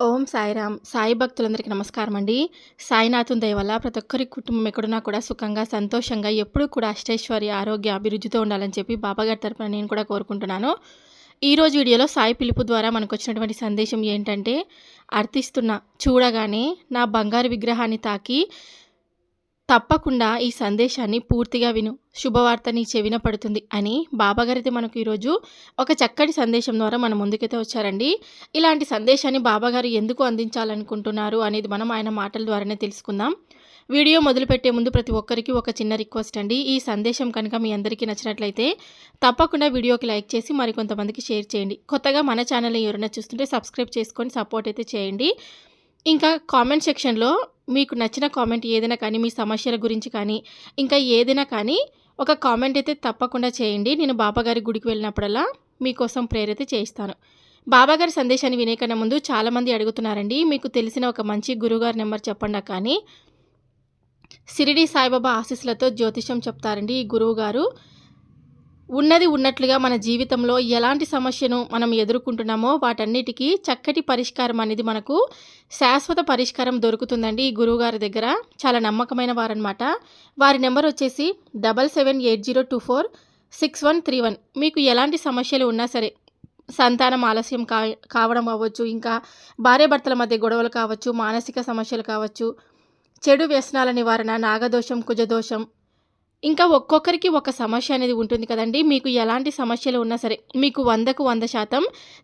ఓం సాయిరామ్. సాయి భక్తులందరికీ నమస్కారం అండి సాయినాథుని దయ వల్ల ప్రతి ఒక్కరి కుటుంబం ఎక్కడున్నా కూడా సుఖంగా సంతోషంగా ఎప్పుడూ కూడా అష్టైశ్వర్య ఆరోగ్య అభివృద్ధితో ఉండాలని చెప్పి బాబాగారి తరపున నేను కూడా కోరుకుంటున్నాను. ఈరోజు వీడియోలో సాయి పిలుపు ద్వారా మనకు వచ్చినటువంటి సందేశం ఏంటంటే అర్థిస్తున్న చూడగానే నా బంగారు విగ్రహాన్ని తాకి తప్పకుండా ఈ సందేశాన్ని పూర్తిగా విను. శుభవార్త నీ చెవిన పడుతుంది అని బాబాగారైతే మనకు ఈరోజు ఒక చక్కటి సందేశం ద్వారా మన ముందుకైతే వచ్చారండి. ఇలాంటి సందేశాన్ని బాబాగారు ఎందుకు అందించాలనుకుంటున్నారు అనేది మనం ఆయన మాటల ద్వారానే తెలుసుకుందాం. వీడియో మొదలుపెట్టే ముందు ప్రతి ఒక్కరికి ఒక చిన్న రిక్వెస్ట్ అండి. ఈ సందేశం కనుక మీ అందరికీ నచ్చినట్లయితే తప్పకుండా వీడియోకి లైక్ చేసి మరికొంతమందికి షేర్ చేయండి. కొత్తగా మన ఛానల్ ఎవరైనా చూస్తుంటే సబ్స్క్రైబ్ చేసుకొని సపోర్ట్ అయితే చేయండి. ఇంకా కామెంట్ సెక్షన్లో మీకు నచ్చిన కామెంట్ ఏదైనా కానీ మీ సమస్యల గురించి కానీ ఇంకా ఏదైనా కానీ ఒక కామెంట్ అయితే తప్పకుండా చేయండి. నేను బాబాగారి గుడికి వెళ్ళినప్పుడల్లా మీకోసం ప్రేరైతే చేయిస్తాను. బాబాగారి సందేశాన్ని వినేకన్నా ముందు చాలామంది అడుగుతున్నారండి మీకు తెలిసిన ఒక మంచి గురుగారి నెంబర్ చెప్పండి కానీ సిరిడి సాయిబాబా ఆశీస్సులతో జ్యోతిషం చెప్తారండి ఈ గురువు గారు ఉన్నది ఉన్నట్లుగా మన జీవితంలో ఎలాంటి సమస్యను మనం ఎదుర్కొంటున్నామో వాటన్నిటికీ చక్కటి పరిష్కారం అనేది మనకు శాశ్వత పరిష్కారం దొరుకుతుందండి ఈ గురువుగారి దగ్గర. చాలా నమ్మకమైన వారనమాట వారి నెంబర్ వచ్చేసి double seven eight zero two four six one three one. మీకు ఎలాంటి సమస్యలు ఉన్నా సరే సంతానం ఆలస్యం కా కావడం అవ్వచ్చు ఇంకా భార్యాభర్తల మధ్య గొడవలు కావచ్చు మానసిక సమస్యలు కావచ్చు చెడు వ్యసనాల నివారణ నాగదోషం కుజదోషం ఇంకా ఒక్కొక్కరికి ఒక సమస్య అనేది ఉంటుంది కదండి. మీకు ఎలాంటి సమస్యలు ఉన్నా సరే మీకు వందకు వంద శాతం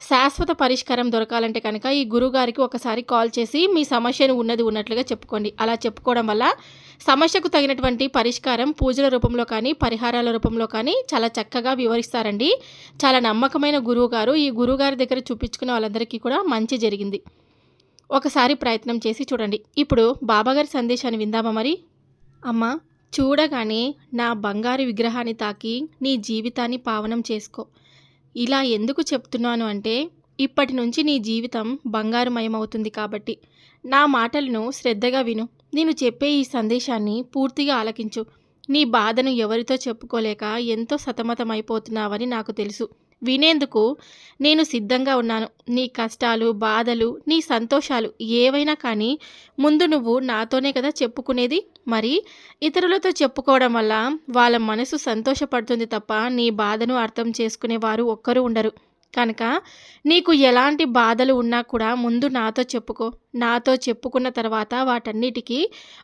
శాశ్వత పరిష్కారం దొరకాలంటే కనుక ఈ గురుగారికి ఒకసారి కాల్ చేసి మీ సమస్యను ఉన్నది ఉన్నట్లుగా చెప్పుకోండి. అలా చెప్పుకోవడం వల్ల సమస్యకు తగినటువంటి పరిష్కారం పూజల రూపంలో కానీ పరిహారాల రూపంలో కానీ చాలా చక్కగా వివరిస్తారండి. చాలా నమ్మకమైన గురువు గారు ఈ గురువుగారి దగ్గర చూపించుకున్న వాళ్ళందరికీ కూడా మంచి జరిగింది. ఒకసారి ప్రయత్నం చేసి చూడండి. ఇప్పుడు బాబాగారి సందేశాన్ని విందామా మరి? అమ్మ చూడగానే నా బంగారు విగ్రహాన్ని తాకి నీ జీవితాన్ని పావనం చేసుకో. ఇలా ఎందుకు చెప్తున్నాను అంటే ఇప్పటి నుంచి నీ జీవితం బంగారుమయమవుతుంది కాబట్టి. నా మాటలను శ్రద్ధగా విను. నేను చెప్పే ఈ సందేశాన్ని పూర్తిగా ఆలకించు. నీ బాధను ఎవరితో చెప్పుకోలేక ఎంతో సతమతమైపోతున్నావని నాకు తెలుసు. వినేందుకు నేను సిద్ధంగా ఉన్నాను. నీ కష్టాలు బాధలు నీ సంతోషాలు ఏవైనా కానీ ముందు నువ్వు నాతోనే కదా చెప్పుకునేది? మరి ఇతరులతో చెప్పుకోవడం వల్ల వాళ్ళ మనసు సంతోషపడుతుంది తప్ప నీ బాధను అర్థం చేసుకునేవారు ఒక్కరూ ఉండరు. కనుక నీకు ఎలాంటి బాధలు ఉన్నా కూడా ముందు నాతో చెప్పుకో. నాతో చెప్పుకున్న తర్వాత వాటన్నిటికీ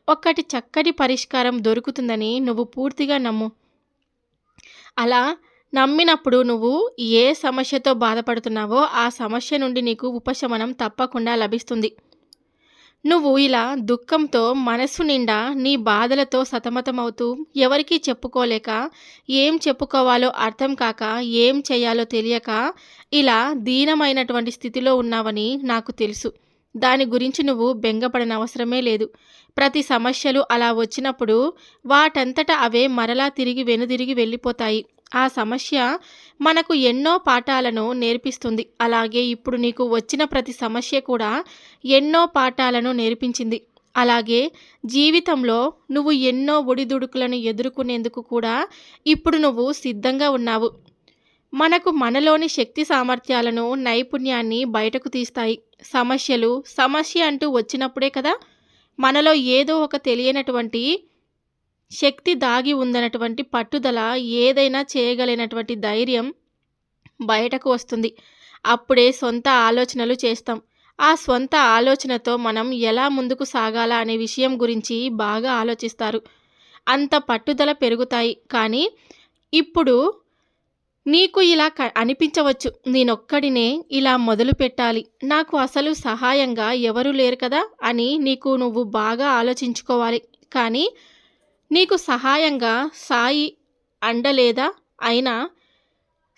ఒక్కటి చక్కటి పరిష్కారం దొరుకుతుందని నువ్వు పూర్తిగా నమ్ము. అలా నమ్మినప్పుడు నువ్వు ఏ సమస్యతో బాధపడుతున్నావో ఆ సమస్య నుండి నీకు ఉపశమనం తప్పకుండా లభిస్తుంది. నువ్వు ఇలా దుఃఖంతో మనస్సు నిండా నీ బాధలతో సతమతమవుతూ ఎవరికీ చెప్పుకోలేక ఏం చెప్పుకోవాలో అర్థం కాక ఏం చేయాలో తెలియక ఇలా దీనమైనటువంటి స్థితిలో ఉన్నావని నాకు తెలుసు. దాని గురించి నువ్వు బెంగపడన అవసరమే లేదు. ప్రతి సమస్యలు అలా వచ్చినప్పుడు వాటంతట అవే మరలా తిరిగి వెనుదిరిగి వెళ్ళిపోతాయి. ఆ సమస్య మనకు ఎన్నో పాఠాలను నేర్పిస్తుంది. అలాగే ఇప్పుడు నీకు వచ్చిన ప్రతి సమస్య కూడా ఎన్నో పాఠాలను నేర్పించింది. అలాగే జీవితంలో నువ్వు ఎన్నో ఒడిదుడుకులను ఎదుర్కొనేందుకు కూడా ఇప్పుడు నువ్వు సిద్ధంగా ఉన్నావు. మనకు మనలోని శక్తి సామర్థ్యాలను నైపుణ్యాన్ని బయటకు తీస్తాయి. సమస్యలు సమస్య అంటూ వచ్చినప్పుడే కదా మనలో ఏదో ఒక తెలియనటువంటి శక్తి దాగి ఉందన్నటువంటి పట్టుదల ఏదైనా చేయగలిగినటువంటి ధైర్యం బయటకు వస్తుంది. అప్పుడే సొంత ఆలోచనలు చేస్తాం. ఆ సొంత ఆలోచనతో మనం ఎలా ముందుకు సాగాలా అనే విషయం గురించి బాగా ఆలోచిస్తారు. అంత పట్టుదల పెరుగుతాయి. కానీ ఇప్పుడు నీకు ఇలా క అనిపించవచ్చు. నేనొక్కడినే ఇలా మొదలు పెట్టాలి. నాకు అసలు సహాయంగా ఎవరు లేరు కదా అని నీకు నువ్వు బాగా ఆలోచించుకోవాలి. కానీ నీకు సహాయంగా సాయి అండలేదా? అయినా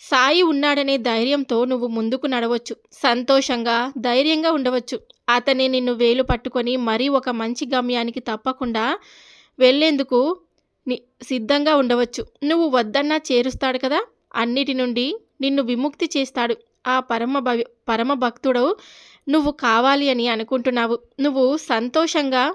సాయి ఉన్నాడనే ధైర్యంతో నువ్వు ముందుకు నడవచ్చు. సంతోషంగా ధైర్యంగా ఉండవచ్చు. అతనే నిన్ను వేలు పట్టుకొని మరీ ఒక మంచి గమ్యానికి తప్పకుండా వెళ్ళేందుకు సిద్ధంగా ఉండవచ్చు. నువ్వు వద్దన్నా చేరుస్తాడు కదా? అన్నిటి నుండి నిన్ను విముక్తి చేస్తాడు. ఆ పరమ భవి పరమ భక్తుడు నువ్వు కావాలి అని అనుకుంటున్నావు. నువ్వు సంతోషంగా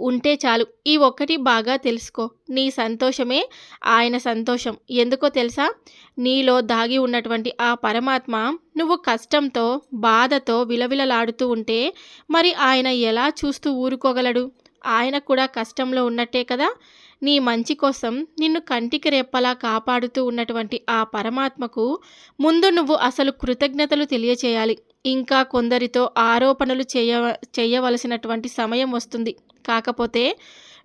ఉంటే చాలు. ఈ ఒక్కటి బాగా తెలుసుకో. నీ సంతోషమే ఆయన సంతోషం. ఎందుకో తెలుసా? నీలో దాగి ఉన్నటువంటి ఆ పరమాత్మ నువ్వు కష్టంతో బాధతో విలవిలలాడుతూ ఉంటే మరి ఆయన ఎలా చూస్తూ ఊరుకోగలడు? ఆయన కూడా కష్టంలో ఉన్నట్టే కదా? నీ మంచి కోసం నిన్ను కంటికి రెప్పలా కాపాడుతూ ఉన్నటువంటి ఆ పరమాత్మకు ముందు నువ్వు అసలు కృతజ్ఞతలు తెలియచేయాలి. ఇంకా కొందరితో ఆరోపణలు చేయ చేయవలసినటువంటి సమయం వస్తుంది. కాకపోతే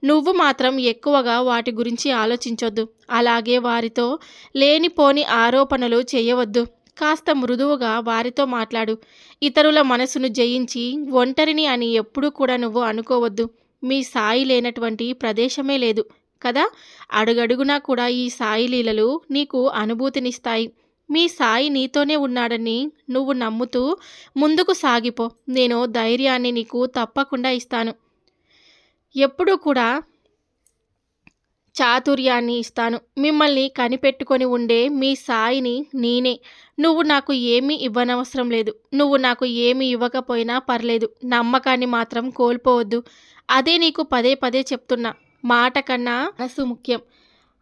నువ్వు మాత్రం ఎక్కువగా వాటి గురించి ఆలోచించొద్దు. అలాగే వారితో లేనిపోని ఆరోపణలు చేయవద్దు. కాస్త మృదువుగా వారితో మాట్లాడు. ఇతరుల మనసును జయించి ఒంటరిని అని ఎప్పుడూ కూడా నువ్వు అనుకోవద్దు. మీ సాయి లేనటువంటి ప్రదేశమే లేదు కదా? అడుగడుగునా కూడా ఈ సాయి లీలలు నీకు అనుభూతినిస్తాయి. మీ సాయి నీతోనే ఉన్నాడని నువ్వు నమ్ముతూ ముందుకు సాగిపో. నేను ధైర్యాన్ని నీకు తప్పకుండా ఇస్తాను. ఎప్పుడూ కూడా చాతుర్యాన్ని ఇస్తాను. మిమ్మల్ని కనిపెట్టుకొని ఉండే మీ సాయిని నేనే. నువ్వు నాకు ఏమీ ఇవ్వనవసరం లేదు. నువ్వు నాకు ఏమీ ఇవ్వకపోయినా పర్లేదు. నమ్మకాన్ని మాత్రం కోల్పోవద్దు. అదే నీకు పదే పదే చెప్తున్నా. మాట కన్నా మనసు ముఖ్యం.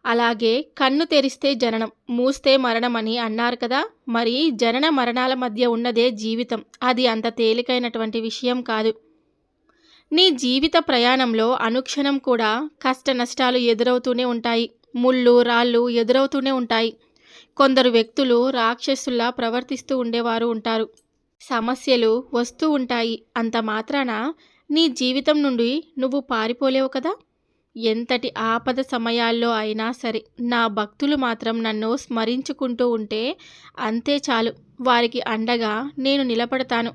అలాగే కన్ను తెరిస్తే జననం మూస్తే మరణం అని అన్నారు కదా? మరి జనన మరణాల మధ్య ఉన్నదే జీవితం. అది అంత తేలికైనటువంటి విషయం కాదు. నీ జీవిత ప్రయాణంలో అనుక్షణం కూడా కష్ట నష్టాలు ఎదురవుతూనే ఉంటాయి. ముళ్ళు రాళ్ళు ఎదురవుతూనే ఉంటాయి. కొందరు వ్యక్తులు రాక్షసుల్లా ప్రవర్తిస్తూ ఉండేవారు ఉంటారు. సమస్యలు వస్తూ ఉంటాయి. అంత మాత్రాన నీ జీవితం నుండి నువ్వు పారిపోలేవు కదా? ఎంతటి ఆపద సమయాల్లో అయినా సరే నా భక్తులు మాత్రం నన్ను స్మరించుకుంటూ ఉంటే అంతే చాలు. వారికి అండగా నేను నిలబడతాను.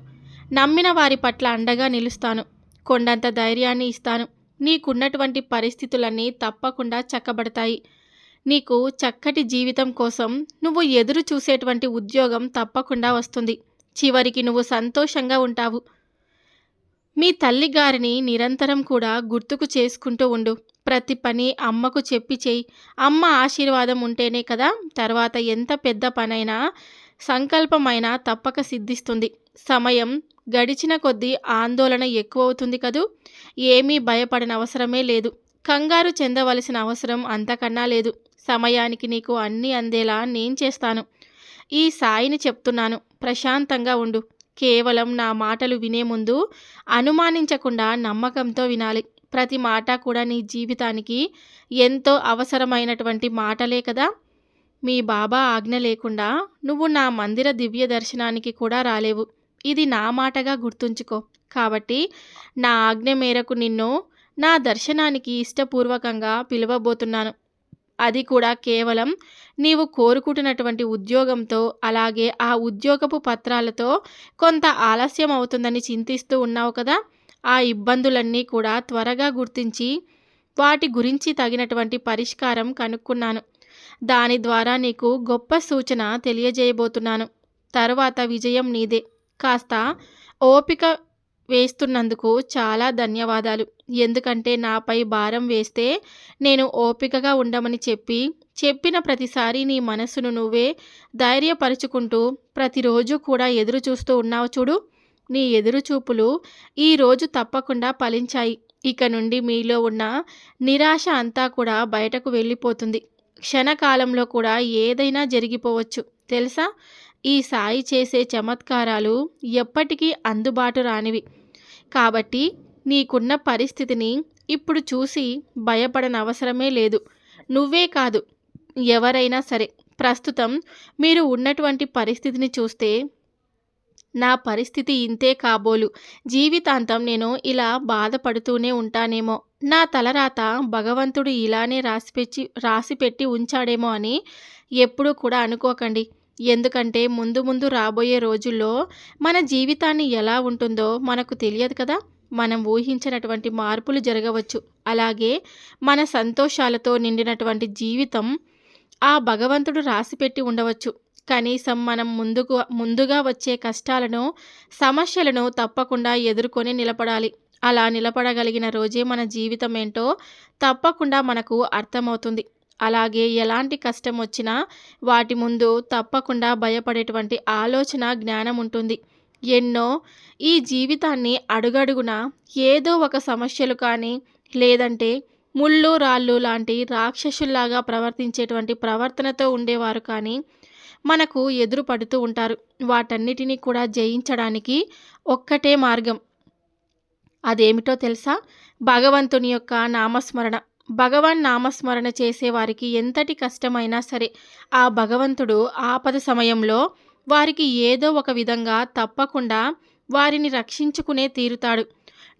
నమ్మిన వారి పట్ల అండగా నిలుస్తాను. కొండంత ధైర్యాన్ని ఇస్తాను. నీకున్నటువంటి పరిస్థితులన్నీ తప్పకుండా చక్కబడతాయి. నీకు చక్కటి జీవితం కోసం నువ్వు ఎదురు చూసేటువంటి ఉద్యోగం తప్పకుండా వస్తుంది. చివరికి నువ్వు సంతోషంగా ఉంటావు. మీ తల్లిగారిని నిరంతరం కూడా గుర్తుకు చేసుకుంటూ ఉండు. ప్రతి పని అమ్మకు చెప్పి చేయి. అమ్మ ఆశీర్వాదం ఉంటేనే కదా తర్వాత ఎంత పెద్ద పనైనా సంకల్పమైనా తప్పక సిద్ధిస్తుంది. సమయం గడిచిన కొద్దీ ఆందోళన ఎక్కువవుతుంది కదూ? ఏమీ భయపడిన అవసరమే లేదు. కంగారు చెందవలసిన అవసరం అంతకన్నా లేదు. సమయానికి నీకు అన్నీ అందేలా నేను చేస్తాను. ఈ సాయిని చెప్తున్నాను. ప్రశాంతంగా ఉండు. కేవలం నా మాటలు వినే ముందు అనుమానించకుండా నమ్మకంతో వినాలి. ప్రతి మాట కూడా నీ జీవితానికి ఎంతో అవసరమైనటువంటి మాటలే కదా. మీ బాబా ఆజ్ఞ లేకుండా నువ్వు నా మందిర దివ్య దర్శనానికి కూడా రాలేవు. ఇది నా మాటగా గుర్తుంచుకో. కాబట్టి నా ఆజ్ఞ మేరకు నిన్ను నా దర్శనానికి ఇష్టపూర్వకంగా పిలువబోతున్నాను. అది కూడా కేవలం నీవు కోరుకుంటున్నటువంటి ఉద్యోగంతో అలాగే ఆ ఉద్యోగపు పత్రాలతో కొంత ఆలస్యం అవుతుందని చింతిస్తూ ఉన్నావు కదా? ఆ ఇబ్బందులన్నీ కూడా త్వరగా గుర్తించి వాటి గురించి తగినటువంటి పరిష్కారం కనుక్కున్నాను. దాని ద్వారా నీకు గొప్ప సూచన తెలియజేయబోతున్నాను. తరువాత విజయం నీదే. కాస్త ఓపిక వేస్తున్నందుకు చాలా ధన్యవాదాలు. ఎందుకంటే నాపై భారం వేస్తే నేను ఓపికగా ఉండమని చెప్పి చెప్పిన ప్రతిసారి నీ మనసును నువ్వే ధైర్యపరుచుకుంటూ ప్రతిరోజు కూడా ఎదురు చూస్తూ ఉన్నావు చూడు. నీ ఎదురుచూపులు ఈరోజు తప్పకుండా ఫలించాయి. ఇక నుండి మీలో ఉన్న నిరాశ అంతా కూడా బయటకు వెళ్ళిపోతుంది. క్షణకాలంలో కూడా ఏదైనా జరిగిపోవచ్చు. తెలుసా? ఈ సాయి చేసే చమత్కారాలు ఎప్పటికీ అందుబాటు రానివి. కాబట్టి నీకున్న పరిస్థితిని ఇప్పుడు చూసి భయపడనవసరమే లేదు. నువ్వే కాదు ఎవరైనా సరే. ప్రస్తుతం మీరు ఉన్నటువంటి పరిస్థితిని చూస్తే నా పరిస్థితి ఇంతే కాబోలు. జీవితాంతం నేను ఇలా బాధపడుతూనే ఉంటానేమో. నా తలరాత భగవంతుడు ఇలానే రాసిపెచ్చి రాసిపెట్టి ఉంచాడేమో అని ఎప్పుడూ కూడా అనుకోకండి. ఎందుకంటే ముందు ముందు రాబోయే రోజుల్లో మన జీవితాన్ని ఎలా ఉంటుందో మనకు తెలియదు కదా. మనం ఊహించినటువంటి మార్పులు జరగవచ్చు. అలాగే మన సంతోషాలతో నిండినటువంటి జీవితం ఆ భగవంతుడు రాసిపెట్టి ఉండవచ్చు. కనీసం మనం ముందుకు ముందుగా వచ్చే కష్టాలను సమస్యలను తప్పకుండా ఎదుర్కొని నిలబడాలి. అలా నిలబడగలిగిన రోజే మన జీవితం ఏంటో తప్పకుండా మనకు అర్థమవుతుంది. అలాగే ఎలాంటి కష్టం వచ్చినా వాటి ముందు తప్పకుండా భయపడేటువంటి ఆలోచన జ్ఞానం ఉంటుంది. ఎన్నో ఈ జీవితాన్ని అడుగడుగున ఏదో ఒక సమస్యలు కానీ లేదంటే ముళ్ళు రాళ్ళు లాంటి రాక్షసుల్లాగా ప్రవర్తించేటువంటి ప్రవర్తనతో ఉండేవారు కానీ మనకు ఎదురు పడుతూ ఉంటారు. వాటన్నిటినీ కూడా జయించడానికి ఒక్కటే మార్గం. అదేమిటో తెలుసా? భగవంతుని యొక్క నామస్మరణ. భగవాన్ నామస్మరణ చేసేవారికి ఎంతటి కష్టమైనా సరే ఆ భగవంతుడు ఆపద సమయంలో వారికి ఏదో ఒక విధంగా తప్పకుండా వారిని రక్షించుకునే తీరుతాడు.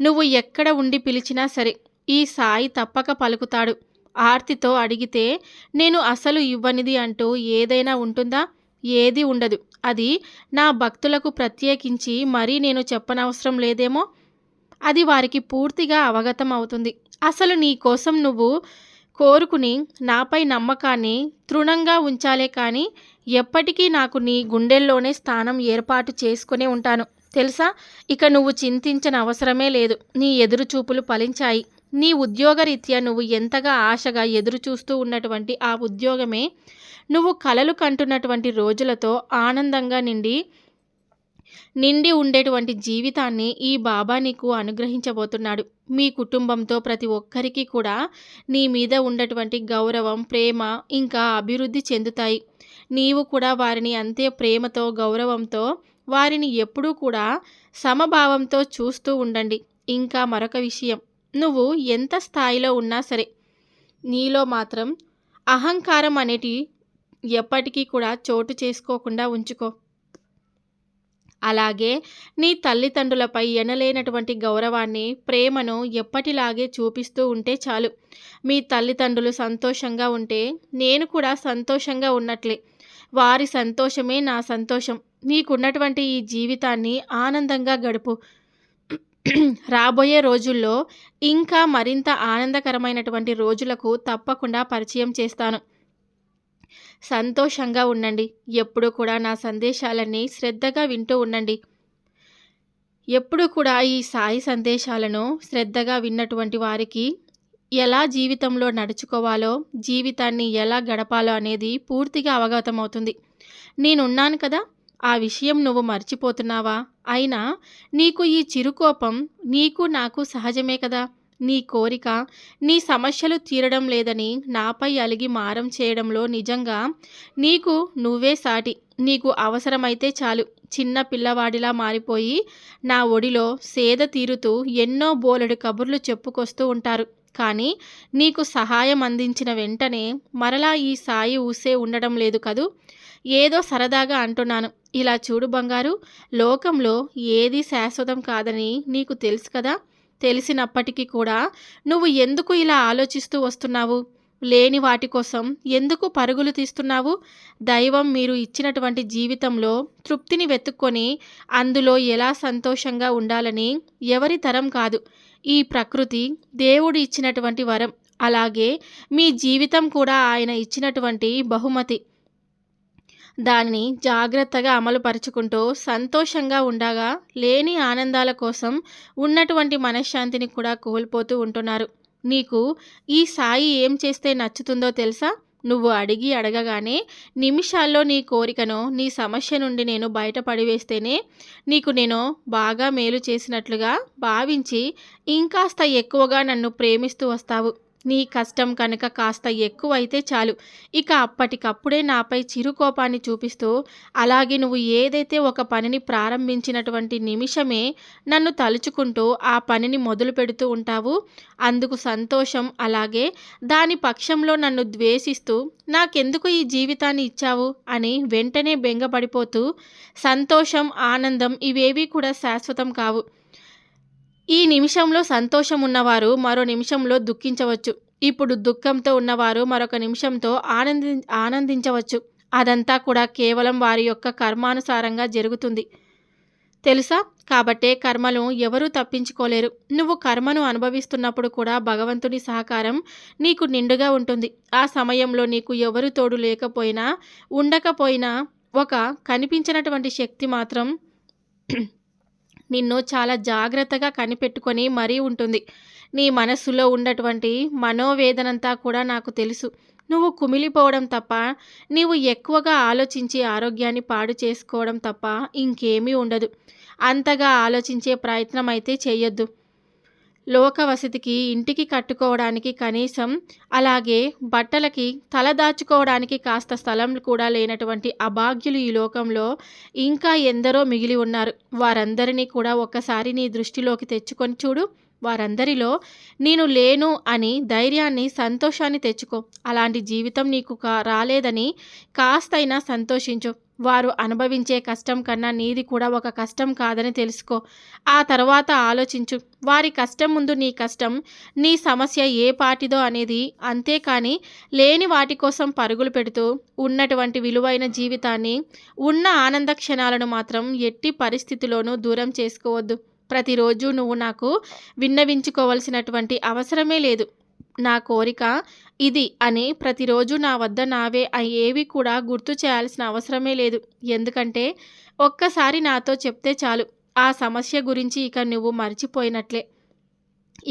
నువ్వు ఎక్కడ ఉండి పిలిచినా సరే ఈ సాయి తప్పక పలుకుతాడు. ఆర్తితో అడిగితే నేను అసలు ఇవ్వనిది అంటూ ఏదైనా ఉంటుందా? ఏది ఉండదు. అది నా భక్తులకు ప్రత్యేకించి మరీ నేను చెప్పనవసరం లేదేమో? అది వారికి పూర్తిగా అవగతం అవుతుంది అసలు నీ కోసం నువ్వు కోరుకుని నాపై నమ్మకాన్ని తృణంగా ఉంచాలే కానీ ఎప్పటికీ నాకు నీ గుండెల్లోనే స్థానం ఏర్పాటు చేసుకునే ఉంటాను. తెలుసా? ఇక నువ్వు చింతించిన అవసరమే లేదు. నీ ఎదురుచూపులు ఫలించాయి. నీ ఉద్యోగరీత్యా నువ్వు ఎంతగా ఆశగా ఎదురు చూస్తూ ఉన్నటువంటి ఆ ఉద్యోగమే నువ్వు కలలు కంటున్నటువంటి రోజులతో ఆనందంగా నిండి నిండి ఉండేటువంటి జీవితాన్ని ఈ బాబా నీకు అనుగ్రహించబోతున్నాడు. మీ కుటుంబంతో ప్రతి ఒక్కరికి కూడా నీ మీద ఉన్నటువంటి గౌరవం ప్రేమ ఇంకా అభివృద్ధి చెందుతాయి. నీవు కూడా వారిని అంతే ప్రేమతో గౌరవంతో వారిని ఎప్పుడూ కూడా సమభావంతో చూస్తూ ఉండండి. ఇంకా మరొక విషయం నువ్వు ఎంత స్థాయిలో ఉన్నా సరే నీలో మాత్రం అహంకారం అనేటి ఎప్పటికీ కూడా చోటు చేసుకోకుండా ఉంచుకో. అలాగే నీ తల్లిదండ్రులపై ఎనలేనటువంటి గౌరవాన్ని ప్రేమను ఎప్పటిలాగే చూపిస్తూ ఉంటే చాలు. మీ తల్లిదండ్రులు సంతోషంగా ఉంటే నేను కూడా సంతోషంగా ఉన్నట్లే. వారి సంతోషమే నా సంతోషం. నీకున్నటువంటి ఈ జీవితాన్ని ఆనందంగా గడుపు. రాబోయే రోజుల్లో ఇంకా మరింత ఆనందకరమైనటువంటి రోజులకు తప్పకుండా పరిచయం చేస్తాను. సంతోషంగా ఉండండి. ఎప్పుడూ కూడా నా సందేశాలన్నీ శ్రద్ధగా వింటూ ఉండండి. ఎప్పుడు కూడా ఈ సాయి సందేశాలను శ్రద్ధగా విన్నటువంటి వారికి ఎలా జీవితంలో నడుచుకోవాలో జీవితాన్ని ఎలా గడపాలో అనేది పూర్తిగా అవగతమవుతుంది. నేనున్నాను కదా ఆ విషయం నువ్వు మర్చిపోతున్నావా? అయినా నీకు ఈ చిరుకోపం నీకు నాకు సహజమే కదా. నీ కోరిక నీ సమస్యలు తీరడం లేదని నాపై అలిగి మారం చేయడంలో నిజంగా నీకు నువ్వే సాటి. నీకు అవసరమైతే చాలు. చిన్న పిల్లవాడిలా మారిపోయి నా ఒడిలో సేద తీరుతూ ఎన్నో బోలెడు కబుర్లు చెప్పుకొస్తూ ఉంటారు. కానీ నీకు సహాయం అందించిన వెంటనే మరలా ఈ సాయి ఊసే ఉండడం లేదు కదూ? ఏదో సరదాగా అంటున్నాను. ఇలా చూడు బంగారు లోకంలో ఏది శాశ్వతం కాదని నీకు తెలుసు కదా? తెలిసినప్పటికీ కూడా నువ్వు ఎందుకు ఇలా ఆలోచిస్తూ వస్తున్నావు? లేని వాటి కోసం ఎందుకు పరుగులు తీస్తున్నావు? దైవం మీరు ఇచ్చినటువంటి జీవితంలో తృప్తిని వెతుక్కొని అందులో ఎలా సంతోషంగా ఉండాలని ఎవరి తరం కాదు. ఈ ప్రకృతి దేవుడు ఇచ్చినటువంటి వరం. అలాగే మీ జీవితం కూడా ఆయన ఇచ్చినటువంటి బహుమతి. దానిని జాగ్రత్తగా అమలుపరుచుకుంటూ సంతోషంగా ఉండగా లేని ఆనందాల కోసం ఉన్నటువంటి మనశ్శాంతిని కూడా కోల్పోతూ ఉంటున్నారు. నీకు ఈ సాయి ఏం చేస్తే నచ్చుతుందో తెలుసా? నువ్వు అడిగి అడగగానే నిమిషాల్లో నీ కోరికను నీ సమస్య నుండి నేను బయటపడివేస్తేనే నీకు నేను బాగా మేలు చేసినట్లుగా భావించి ఇంకాస్త ఎక్కువగా నన్ను ప్రేమిస్తూ వస్తావు. నీ కష్టం కనుక కాస్త ఎక్కువైతే చాలు. ఇక అప్పటికప్పుడే నాపై చిరుకోపాన్ని చూపిస్తూ అలాగే నువ్వు ఏదైతే ఒక పనిని ప్రారంభించినటువంటి నిమిషమే నన్ను తలుచుకుంటూ ఆ పనిని మొదలు పెడుతూ ఉంటావు అందుకు సంతోషం అలాగే దాని పక్షంలో నన్ను ద్వేషిస్తూ నాకెందుకు ఈ జీవితాన్ని ఇచ్చావు అని వెంటనే బెంగపడిపోతూ సంతోషం ఆనందం ఇవేవీ కూడా శాశ్వతం కావు. ఈ నిమిషంలో సంతోషం ఉన్నవారు మరో నిమిషంలో దుఃఖించవచ్చు. ఇప్పుడు దుఃఖంతో ఉన్నవారు మరొక నిమిషంతో ఆనంది ఆనందించవచ్చు. అదంతా కూడా కేవలం వారి యొక్క కర్మానుసారంగా జరుగుతుంది. తెలుసా? కాబట్టే కర్మలు ఎవరూ తప్పించుకోలేరు. నువ్వు కర్మను అనుభవిస్తున్నప్పుడు కూడా భగవంతుని సహకారం నీకు నిండుగా ఉంటుంది. ఆ సమయంలో నీకు ఎవరు తోడు లేకపోయినా ఉండకపోయినా ఒక కనిపించినటువంటి శక్తి మాత్రం నిన్ను చాలా జాగ్రత్తగా కనిపెట్టుకొని మరీ ఉంటుంది. నీ మనస్సులో ఉన్నటువంటి మనోవేదనంతా కూడా నాకు తెలుసు. నువ్వు కుమిలిపోవడం తప్ప నీవు ఎక్కువగా ఆలోచించి ఆరోగ్యాన్ని పాడు చేసుకోవడం తప్ప ఇంకేమీ ఉండదు. అంతగా ఆలోచించే ప్రయత్నం అయితే చేయొద్దు లోక వసతికి ఇంటికి కట్టుకోవడానికి కనీసం అలాగే బట్టలకి తల దాచుకోవడానికి కాస్త స్థలం కూడా లేనటువంటి అభాగ్యులు ఈ లోకంలో ఇంకా ఎందరో మిగిలి ఉన్నారు. వారందరినీ కూడా ఒక్కసారి నీ దృష్టిలోకి తెచ్చుకొని చూడు. వారందరిలో నేను లేను అని ధైర్యాన్ని సంతోషాన్ని తెచ్చుకో. అలాంటి జీవితం నీకు కా రాలేదని కాస్తైనా సంతోషించు. వారు అనుభవించే కష్టం కన్నా నీది కూడా ఒక కష్టం కాదని తెలుసుకో. ఆ తర్వాత ఆలోచించు. వారి కష్టం ముందు నీ కష్టం నీ సమస్య ఏ పాటిదో అనేది అంతేకాని లేని వాటి కోసం పరుగులు పెడుతూ ఉన్నటువంటి విలువైన జీవితాన్ని ఉన్న ఆనంద క్షణాలను మాత్రం ఎట్టి పరిస్థితిలోనూ దూరం చేసుకోవద్దు. ప్రతిరోజు నువ్వు నాకు విన్నవించుకోవలసినటువంటి అవసరమే లేదు. నా కోరిక ఇది అని ప్రతిరోజు నా వద్ద నావే ఏవి కూడా గుర్తు చేయాల్సిన అవసరమే లేదు. ఎందుకంటే ఒక్కసారి నాతో చెప్తే చాలు. ఆ సమస్య గురించి ఇక నువ్వు మర్చిపోయినట్లే.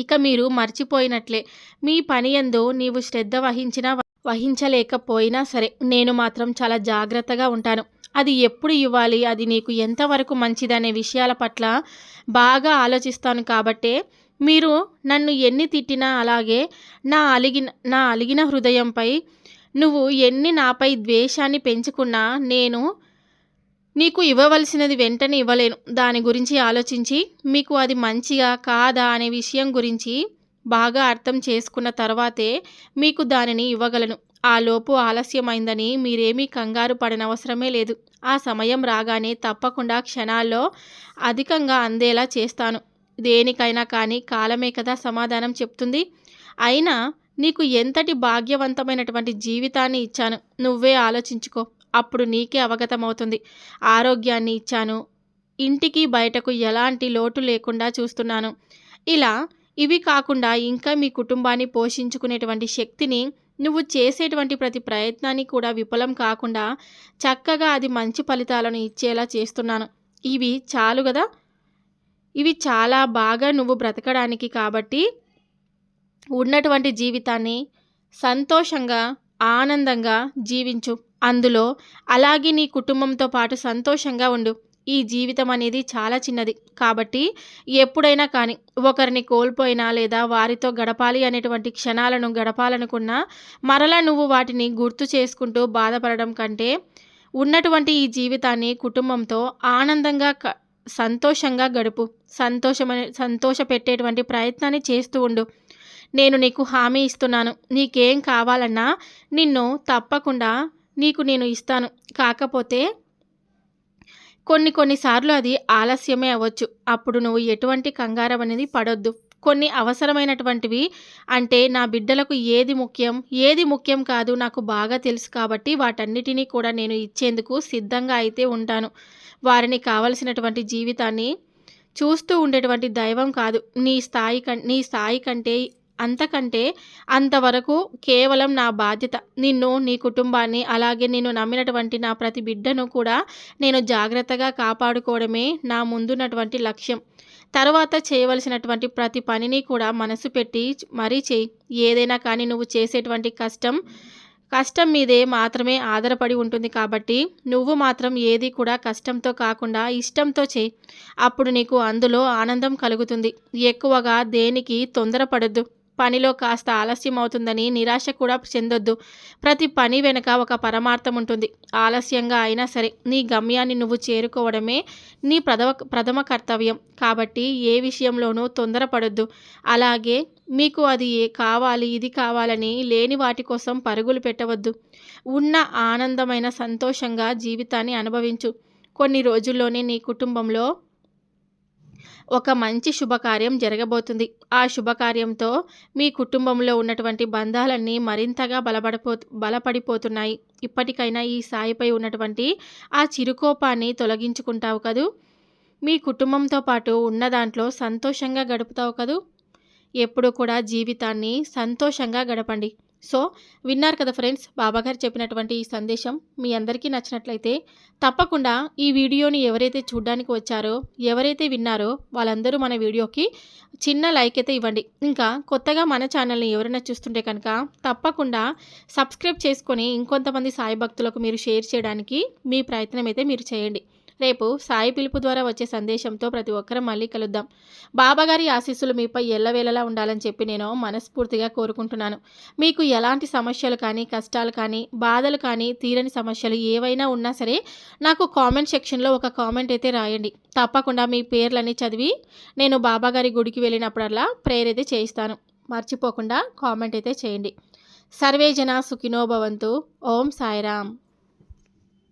ఇక మీరు మర్చిపోయినట్లే. మీ పని ఎందు నీవు శ్రద్ధ వహించినా వహించలేకపోయినా సరే నేను మాత్రం చాలా జాగ్రత్తగా ఉంటాను. అది ఎప్పుడు ఇవ్వాలి? అది నీకు ఎంతవరకు మంచిదనే విషయాల పట్ల బాగా ఆలోచిస్తాను కాబట్టే మీరు నన్ను ఎన్ని తిట్టినా అలాగే నా అలిగిన నా అలిగిన హృదయంపై నువ్వు ఎన్ని నాపై ద్వేషాన్ని పెంచుకున్నా నేను నీకు ఇవ్వవలసినది వెంటనే ఇవ్వలేను. దాని గురించి ఆలోచించి మీకు అది మంచిగా కాదా అనే విషయం గురించి బాగా అర్థం చేసుకున్న తర్వాతే మీకు దానిని ఇవ్వగలను. ఆ లోపు ఆలస్యమైందని మీరేమీ కంగారు పడనవసరమే లేదు. ఆ సమయం రాగానే తప్పకుండా క్షణాల్లో అధికంగా అందేలా చేస్తాను. దేనికైనా కానీ కాలమే కదా సమాధానం చెప్తుంది. అయినా నీకు ఎంతటి భాగ్యవంతమైనటువంటి జీవితాన్ని ఇచ్చాను నువ్వే ఆలోచించుకో. అప్పుడు నీకే అవగతమవుతుంది. ఆరోగ్యాన్ని ఇచ్చాను. ఇంటికి బయటకు ఎలాంటి లోటు లేకుండా చూస్తున్నాను. ఇలా ఇవి కాకుండా ఇంకా మీ కుటుంబాన్ని పోషించుకునేటువంటి శక్తిని నువ్వు చేసేటువంటి ప్రతి ప్రయత్నాన్ని కూడా విఫలం కాకుండా చక్కగా అది మంచి ఫలితాలను ఇచ్చేలా చేస్తున్నాను. ఇవి చాలు కదా ఇవి చాలా బాగా నువ్వు బ్రతకడానికి కాబట్టి ఉన్నటువంటి జీవితాన్ని సంతోషంగా ఆనందంగా జీవించు. అందులో అలాగే నీ కుటుంబంతో పాటు సంతోషంగా ఉండు. ఈ జీవితం అనేది చాలా చిన్నది. కాబట్టి ఎప్పుడైనా కానీ ఒకరిని కోల్పోయినా లేదా వారితో గడపాలి అనేటువంటి క్షణాలను గడపాలనుకున్నా మరలా నువ్వు వాటిని గుర్తు చేసుకుంటూ బాధపడడం కంటే ఉన్నటువంటి ఈ జీవితాన్ని కుటుంబంతో ఆనందంగా సంతోషంగా గడుపు. సంతోషమని సంతోష పెట్టేటువంటి ప్రయత్నాన్ని చేస్తూ ఉండు. నేను నీకు హామీ ఇస్తున్నాను. నీకేం కావాలన్నా నిన్ను తప్పకుండా నీకు నేను ఇస్తాను. కాకపోతే కొన్ని కొన్నిసార్లు అది ఆలస్యమే అవ్వచ్చు. అప్పుడు నువ్వు ఎటువంటి కంగారం అనేది పడొద్దు. కొన్ని అవసరమైనటువంటివి అంటే నా బిడ్డలకు ఏది ముఖ్యం ఏది ముఖ్యం కాదు నాకు బాగా తెలుసు కాబట్టి వాటన్నిటినీ కూడా నేను ఇచ్చేందుకు సిద్ధంగా అయితే ఉంటాను. వారిని కావలసినటువంటి జీవితాన్ని చూస్తూ ఉండేటువంటి దైవం కాదు. నీ స్థాయి కం నీ స్థాయి కంటే అంతకంటే అంతవరకు కేవలం నా బాధ్యత. నిన్ను నీ కుటుంబాన్ని అలాగే నేను నమ్మినటువంటి నా ప్రతి బిడ్డను కూడా నేను జాగ్రత్తగా కాపాడుకోవడమే నా ముందున్నటువంటి లక్ష్యం. తర్వాత చేయవలసినటువంటి ప్రతి పనిని కూడా మనసు పెట్టి మరీ చేయి. ఏదైనా కానీ నువ్వు చేసేటువంటి కష్టం కష్టం మీదే మాత్రమే ఆధారపడి ఉంటుంది కాబట్టి నువ్వు మాత్రం ఏది కూడా కష్టంతో కాకుండా ఇష్టంతో చేయి. అప్పుడు నీకు అందులో ఆనందం కలుగుతుంది. ఎక్కువగా దేనికి తొందరపడద్దు. పనిలో కాస్త ఆలస్యం అవుతుందని నిరాశ కూడా చెందొద్దు. ప్రతి పని వెనుక ఒక పరమార్థం ఉంటుంది. ఆలస్యంగా అయినా సరే నీ గమ్యాన్ని నువ్వు చేరుకోవడమే నీ ప్రథమ ప్రథమ కర్తవ్యం. కాబట్టి ఏ విషయంలోనూ తొందరపడొద్దు. అలాగే మీకు అది ఏ కావాలి ఇది కావాలని లేని వాటి కోసం పరుగులు పెట్టవద్దు. ఉన్న ఆనందమైన సంతోషంగా జీవితాన్ని అనుభవించు. కొన్ని రోజుల్లోనే నీ కుటుంబంలో ఒక మంచి శుభకార్యం జరగబోతుంది. ఆ శుభకార్యంతో మీ కుటుంబంలో ఉన్నటువంటి బంధాలన్నీ మరింతగా బలపడిపో బలపడిపోతున్నాయి. ఇప్పటికైనా ఈ సాయిపై ఉన్నటువంటి ఆ చిరుకోపాన్ని తొలగించుకుంటావు కదూ? మీ కుటుంబంతో పాటు ఉన్న దాంట్లో సంతోషంగా గడుపుతావు కదూ? ఎప్పుడు కూడా జీవితాన్ని సంతోషంగా గడపండి. సో విన్నారు కదా ఫ్రెండ్స్ బాబాగారు చెప్పినటువంటి ఈ సందేశం మీ అందరికీ నచ్చినట్లయితే తప్పకుండా ఈ వీడియోని ఎవరైతే చూడడానికి వచ్చారో ఎవరైతే విన్నారో వాళ్ళందరూ మన వీడియోకి చిన్న లైక్ అయితే ఇవ్వండి. ఇంకా కొత్తగా మన ఛానల్ని ఎవరైనా చూస్తుంటే కనుక తప్పకుండా సబ్స్క్రైబ్ చేసుకొని ఇంకొంతమంది సాయి భక్తులకు మీరు షేర్ చేయడానికి మీ ప్రయత్నం అయితే మీరు చేయండి. రేపు సాయి పిలుపు ద్వారా వచ్చే సందేశంతో ప్రతి ఒక్కరం మళ్ళీ కలుద్దాం. బాబాగారి ఆశీస్సులు మీపై ఎల్లవేళలా ఉండాలని చెప్పి నేను మనస్ఫూర్తిగా కోరుకుంటున్నాను. మీకు ఎలాంటి సమస్యలు కానీ కష్టాలు కానీ బాధలు కానీ తీరని సమస్యలు ఏవైనా ఉన్నా సరే నాకు కామెంట్ సెక్షన్లో ఒక కామెంట్ అయితే రాయండి. తప్పకుండా మీ పేర్లని చదివి నేను బాబాగారి గుడికి వెళ్ళినప్పుడల్లా ప్రేయర్ అయితే చేయిస్తాను. మర్చిపోకుండా కామెంట్ అయితే చేయండి. సర్వే జన సుఖినో భవంతు. ఓం సాయిరామ్.